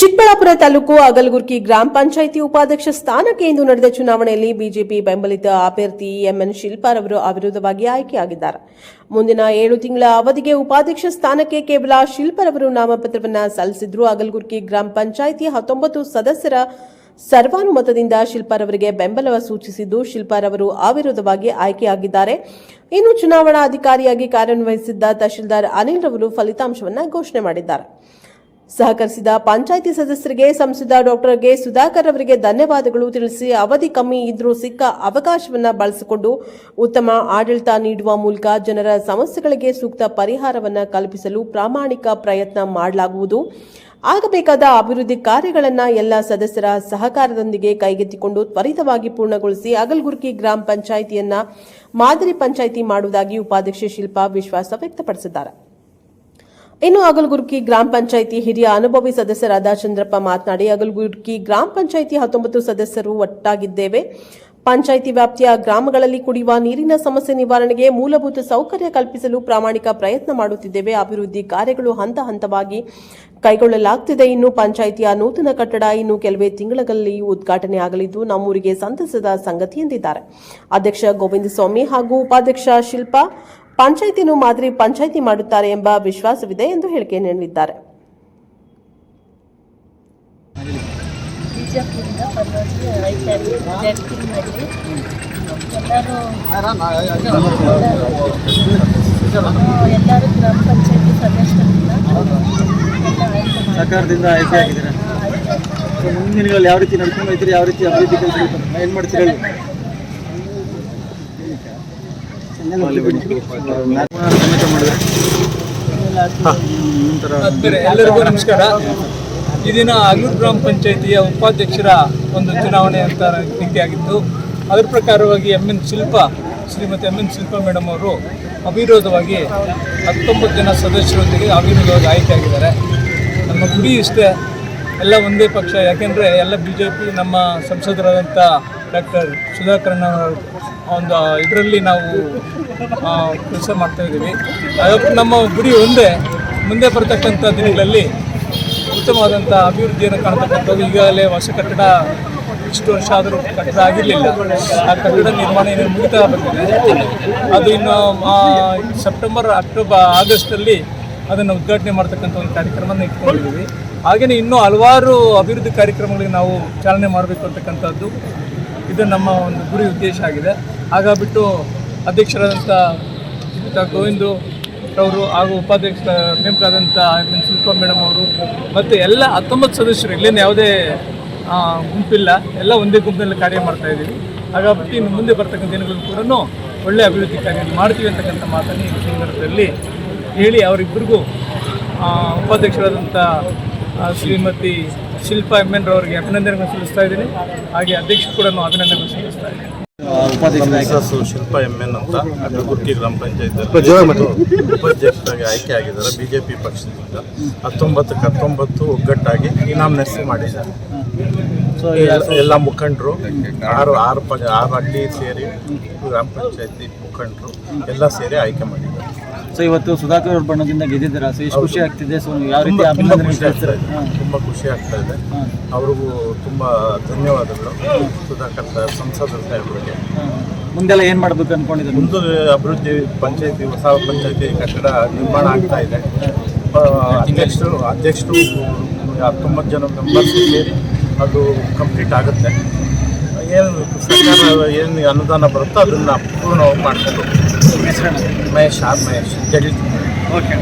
ಚಿಕ್ಕಬಳ್ಳಾಪುರ ತಾಲೂಕು ಅಗಲಗುರ್ಕಿ ಗ್ರಾಮ ಪಂಚಾಯಿತಿ ಉಪಾಧ್ಯಕ್ಷ ಸ್ಥಾನಕ್ಕೆ ಇಂದು ನಡೆದ ಚುನಾವಣೆಯಲ್ಲಿ ಬಿಜೆಪಿ ಬೆಂಬಲಿತ ಅಭ್ಯರ್ಥಿ ಎಂಎನ್ ಶಿಲ್ಪಾರವರು ಅವಿರೋಧವಾಗಿ ಆಯ್ಕೆಯಾಗಿದ್ದಾರೆ. ಮುಂದಿನ ಏಳು ತಿಂಗಳ ಅವಧಿಗೆ ಉಪಾಧ್ಯಕ್ಷ ಸ್ಥಾನಕ್ಕೆ ಕೇವಲ ಶಿಲ್ಪಾರವರು ನಾಮಪತ್ರವನ್ನ ಸಲ್ಲಿಸಿದ್ರು ಅಗಲಗುರ್ಕಿ ಗ್ರಾಮ ಪಂಚಾಯಿತಿ ಹತ್ತೊಂಬತ್ತು ಸದಸ್ಯರ ಸರ್ವಾನುಮತದಿಂದ ಶಿಲ್ಪಾರವರಿಗೆ ಬೆಂಬಲ ಸೂಚಿಸಿದ್ದು ಶಿಲ್ಪಾರವರು ಅವಿರೋಧವಾಗಿ ಆಯ್ಕೆಯಾಗಿದ್ದಾರೆ. ಇನ್ನು ಚುನಾವಣಾ ಅಧಿಕಾರಿಯಾಗಿ ಕಾರ್ಯನಿರ್ವಹಿಸಿದ್ದ ತಹಶೀಲ್ದಾರ್ ಅನಿಲ್ ರವರು ಫಲಿತಾಂಶವನ್ನು ಘೋಷಣೆ ಮಾಡಿದ್ದಾರೆ. ಸಹಕರಿಸಿದ ಪಂಚಾಯಿತಿ ಸದಸ್ಯರಿಗೆ ಸಂಸದ ಡಾಕ್ಟರ್ಗೆ ಸುಧಾಕರ್ ಅವರಿಗೆ ಧನ್ಯವಾದಗಳು ತಿಳಿಸಿ ಅವಧಿ ಕಮ್ಮಿ ಇದ್ರೂ ಸಿಕ್ಕ ಅವಕಾಶವನ್ನ ಬಳಸಿಕೊಂಡು ಉತ್ತಮ ಆಡಳಿತ ನೀಡುವ ಮೂಲಕ ಜನರ ಸಮಸ್ಯೆಗಳಿಗೆ ಸೂಕ್ತ ಪರಿಹಾರವನ್ನ ಕಲ್ಪಿಸಲು ಪ್ರಾಮಾಣಿಕ ಪ್ರಯತ್ನ ಮಾಡಲಾಗುವುದು. ಆಗಬೇಕಾದ ಅಭಿವೃದ್ಧಿ ಕಾರ್ಯಗಳನ್ನು ಎಲ್ಲ ಸದಸ್ಯರ ಸಹಕಾರದೊಂದಿಗೆ ಕೈಗೆತ್ತಿಕೊಂಡು ತ್ವರಿತವಾಗಿ ಪೂರ್ಣಗೊಳಿಸಿ ಅಗಲ್ಗುರ್ಕಿ ಗ್ರಾಮ ಪಂಚಾಯಿತಿಯನ್ನ ಮಾದರಿ ಪಂಚಾಯಿತಿ ಮಾಡುವುದಾಗಿ ಉಪಾಧ್ಯಕ್ಷೆ ಶಿಲ್ಪಾ ವಿಶ್ವಾಸ ವ್ಯಕ್ತಪಡಿಸಿದ್ದಾರೆ. ಇನ್ನು ಅಗಲಗುರ್ಕಿ ಗ್ರಾಮ ಪಂಚಾಯಿತಿ ಹಿರಿಯ ಅನುಭವಿ ಸದಸ್ಯರಾದ ಚಂದ್ರಪ್ಪ ಮಾತನಾಡಿ, ಅಗಲಗುರ್ಕಿ ಗ್ರಾಮ ಪಂಚಾಯಿತಿ ಹತ್ತೊಂಬತ್ತು ಸದಸ್ಯರು ಒಟ್ಟಾಗಿದ್ದೇವೆ. ಪಂಚಾಯಿತಿ ವ್ಯಾಪ್ತಿಯ ಗ್ರಾಮಗಳಲ್ಲಿ ಕುಡಿಯುವ ನೀರಿನ ಸಮಸ್ಯೆ ನಿವಾರಣೆಗೆ ಮೂಲಭೂತ ಸೌಕರ್ಯ ಕಲ್ಪಿಸಲು ಪ್ರಾಮಾಣಿಕ ಪ್ರಯತ್ನ ಮಾಡುತ್ತಿದ್ದೇವೆ. ಅಭಿವೃದ್ಧಿ ಕಾರ್ಯಗಳು ಹಂತ ಹಂತವಾಗಿ ಕೈಗೊಳ್ಳಲಾಗುತ್ತಿದೆ ಇನ್ನು ಪಂಚಾಯಿತಿಯ ನೂತನ ಕಟ್ಟಡ ಇನ್ನು ಕೆಲವೇ ತಿಂಗಳಲ್ಲಿ ಉದ್ಘಾಟನೆ ಆಗಲಿದ್ದು, ನಮ್ಮೂರಿಗೆ ಸಂತಸದ ಸಂಗತಿ ಎಂದಿದ್ದಾರೆ. ಅಧ್ಯಕ್ಷ ಗೋವಿಂದ ಸ್ವಾಮಿ ಹಾಗೂ ಉಪಾಧ್ಯಕ್ಷ ಶಿಲ್ಪಾ ಪಂಚಾಯಿತಿಯನ್ನು ಮಾದರಿ ಪಂಚಾಯಿತಿ ಮಾಡುತ್ತಾರೆ ಎಂಬ ವಿಶ್ವಾಸವಿದೆ ಎಂದು ಹೇಳಿಕೆ ನೀಡಿದ್ದಾರೆ ಎಲ್ಲರೂ ಎಲ್ಲರೂ ಗ್ರಾಮ ಪಂಚಾಯತಿ ಸದಸ್ಯರಿಂದ ಸರ್ಕಾರದಿಂದ ಆಯ್ಕೆ ಆಗಿದ್ದೀರಾ? ಮುಂದಿನ ದಿನಗಳಲ್ಲಿ ಯಾವ ರೀತಿ ನಡ್ಕೊಂಡು ಹೋಗ್ತೀರಿ ಯಾವ ರೀತಿ ಅಭಿವೃದ್ಧಿ ಕೆಲಸ ಏನು ಮಾಡ್ತೀರಿ ಎಲ್ಲರಿಗೂ ನಮಸ್ಕಾರ. ಈ ದಿನ ಅಗಲೂರು ಗ್ರಾಮ ಪಂಚಾಯಿತಿಯ ಉಪಾಧ್ಯಕ್ಷರ ಒಂದು ಚುನಾವಣೆ ಅಂತ ನಿಗದಿಯಾಗಿತ್ತು ಅದರ ಪ್ರಕಾರವಾಗಿ M N Shilpa, Shrimati M N Shilpa madam ಅವರು ಅವಿರೋಧವಾಗಿ ಹತ್ತೊಂಬತ್ತು ಜನ ಸದಸ್ಯರೊಂದಿಗೆ ಅವಿರೋಧವಾಗಿ ಆಯ್ಕೆಯಾಗಿದ್ದಾರೆ ನಮ್ಮ ಗುಡಿ ಇಷ್ಟೇ, ಎಲ್ಲ ಒಂದೇ ಪಕ್ಷ. ಯಾಕೆಂದರೆ ಎಲ್ಲ ಬಿ ನಮ್ಮ ಸಂಸದರಾದಂಥ ಡಾಕ್ಟರ್ ಸುಧಾಕರ್ಣ ಒಂದು ಇದರಲ್ಲಿ ನಾವು ಕೆಲಸ ಮಾಡ್ತಾ ಇದ್ದೀವಿ. ಅದಕ್ಕೂ ನಮ್ಮ ಗುರಿ ಒಂದೇ, ಮುಂದೆ ಬರ್ತಕ್ಕಂಥ ದಿನಗಳಲ್ಲಿ ಉತ್ತಮವಾದಂಥ ಅಭಿವೃದ್ಧಿಯನ್ನು ಕಾಣ್ತಕ್ಕಂಥದ್ದು. ಈಗಾಗಲೇ ಹೊಸ ಕಟ್ಟಡ ಇಷ್ಟು ವರ್ಷ ಆದರೂ ಕಟ್ಟಡ ಆಗಿರಲಿಲ್ಲ. ಆ ಕಟ್ಟಡ ನಿರ್ಮಾಣ ಏನು ಮುಗಿತಾ ಬಂದಿದೆ. ಅದು ಇನ್ನು ಸೆಪ್ಟೆಂಬರ್, ಅಕ್ಟೋಬರ್, ಆಗಸ್ಟಲ್ಲಿ ಅದನ್ನು ಉದ್ಘಾಟನೆ ಮಾಡ್ತಕ್ಕಂಥ ಒಂದು ಕಾರ್ಯಕ್ರಮನ ಇಟ್ಕೊಂಡಿದ್ದೀವಿ. ಹಾಗೆಯೇ ಇನ್ನೂ ಹಲವಾರು ಅಭಿವೃದ್ಧಿ ಕಾರ್ಯಕ್ರಮಗಳಿಗೆ ನಾವು ಚಾಲನೆ ಮಾಡಬೇಕು ಅಂತಕ್ಕಂಥದ್ದು ಇದು ನಮ್ಮ ಒಂದು ಗುರಿ ಉದ್ದೇಶ ಆಗಿದೆ. ಆಗ ಬಿಟ್ಟು ಅಧ್ಯಕ್ಷರಾದಂಥ ಗೋವಿಂದು ಅವರು ಹಾಗೂ ಉಪಾಧ್ಯಕ್ಷ ನೇಮಕಾದಂಥ ಎಂ ಮೀನ್ ಶಿಲ್ಪ ಮೇಡಮ್ ಅವರು ಮತ್ತು ಎಲ್ಲ ಹತ್ತೊಂಬತ್ತು ಸದಸ್ಯರು, ಇಲ್ಲೇನು ಯಾವುದೇ ಗುಂಪಿಲ್ಲ, ಎಲ್ಲ ಒಂದೇ ಗುಂಪಿನಲ್ಲಿ ಕಾರ್ಯ ಮಾಡ್ತಾ ಇದ್ದೀವಿ. ಹಾಗಾಗ್ಬಿಟ್ಟು ಇನ್ನು ಮುಂದೆ ಬರ್ತಕ್ಕಂಥ ದಿನಗಳು ಕೂಡ ಒಳ್ಳೆಯ ಅಭಿವೃದ್ಧಿ ಕಾರ್ಯ ಮಾಡ್ತೀವಿ ಅಂತಕ್ಕಂಥ ಮಾತನ್ನು ಈ ಸಂದರ್ಭದಲ್ಲಿ ಹೇಳಿ ಅವರಿಬ್ಬರಿಗೂ ಉಪಾಧ್ಯಕ್ಷರಾದಂಥ ಶ್ರೀಮತಿ ಶಿಲ್ಪಾ ಎಂ ಎನ್ ರವರಿಗೆ ಅಭಿನಂದನೆಗಳನ್ನು ಸಲ್ಲಿಸ್ತಾ ಇದ್ದೀನಿ. ಹಾಗೆ ಅಧ್ಯಕ್ಷ ಕೂಡ ಅಭಿನಂದನೆಗಳನ್ನು ಸಲ್ಲಿಸ್ತಾ ಇದ್ದೀನಿ ಮಿಸಸ್ ಶಿಲ್ಪ ಎಂ ಎನ್ ಅಂತ. ಅಡ್ಡಗುರ್ತಿ ಗ್ರಾಮ. ಪಂಚಾಯತ್ ಉಪಾಧ್ಯಕ್ಷರಾಗಿ ಆಯ್ಕೆ ಆಗಿದ್ದಾರೆ ಬಿಜೆಪಿ ಪಕ್ಷದಿಂದ. ಹತ್ತೊಂಬತ್ತಕ್ಕೆ ಹತ್ತೊಂಬತ್ತು ಒಗ್ಗಟ್ಟಾಗಿ ಇನಾಮಿನೇಷನ್ ಮಾಡಿದ್ದಾರೆ. ಸೊ ಎಲ್ಲ- ಎಲ್ಲ ಮುಖಂಡರು ಆರು ಆರು ಪ ಆರು ಹಳ್ಳಿ ಸೇರಿ ಗ್ರಾಮ ಪಂಚಾಯತಿ ಮುಖಂಡರು ಎಲ್ಲ ಸೇರಿ ಆಯ್ಕೆ ಮಾಡಿದ್ದಾರೆ. ಸೊ ಇವತ್ತು ಸುಧಾಕರ್ ಅವ್ರ ಬಣ್ಣದಿಂದ ಗೆದ್ದಿದ್ದೀರಾ? ಸೊ ಎಷ್ಟು ಖುಷಿ ಆಗ್ತಿದೆ? ಸೊ ಯಾವ ರೀತಿ ಅಭಿನಂದನೆ ಇದೆ ತುಂಬ ಖುಷಿ ಆಗ್ತಾ ಇದೆ. ಹಾಂ. ಅವ್ರಿಗೂ ತುಂಬ ಧನ್ಯವಾದಗಳು. ಸುಧಾಕರ್ ಸಾಹೇಬ್ ಸಂಸದರು ಸಾಹೇಬರಿಗೆ ಹಾಂ. ಮುಂದೆಲ್ಲ ಏನು ಮಾಡ್ಬೇಕು ಅನ್ಕೊಂಡಿದ್ದೆ ಮುಂದೆ ಅಭಿವೃದ್ಧಿ ಪಂಚಾಯತಿ ಹೊಸ ಪಂಚಾಯತಿ ಕಟ್ಟಡ ನಿರ್ಮಾಣ ಆಗ್ತಾ ಇದೆ. ಆ, ಅಧ್ಯಕ್ಷರು ಅಧ್ಯಕ್ಷರು ಹತ್ತೊಂಬತ್ತು ಜನ ಮೆಂಬರ್ಸ್ ಸೇರಿ ಅದು ಕಂಪ್ಲೀಟ್ ಆಗುತ್ತೆ. ಏನು ಸರ್ಕಾರ ಏನು ಅನುದಾನ ಬರುತ್ತೋ ಅದನ್ನು ಪೂರ್ಣ ಮಾಡ್ಕೊಂಡು ಮಹೇಶ್ ಆರ್ ಮಹೇಶ್. ಜಡಿಲ್ ಓಕೆ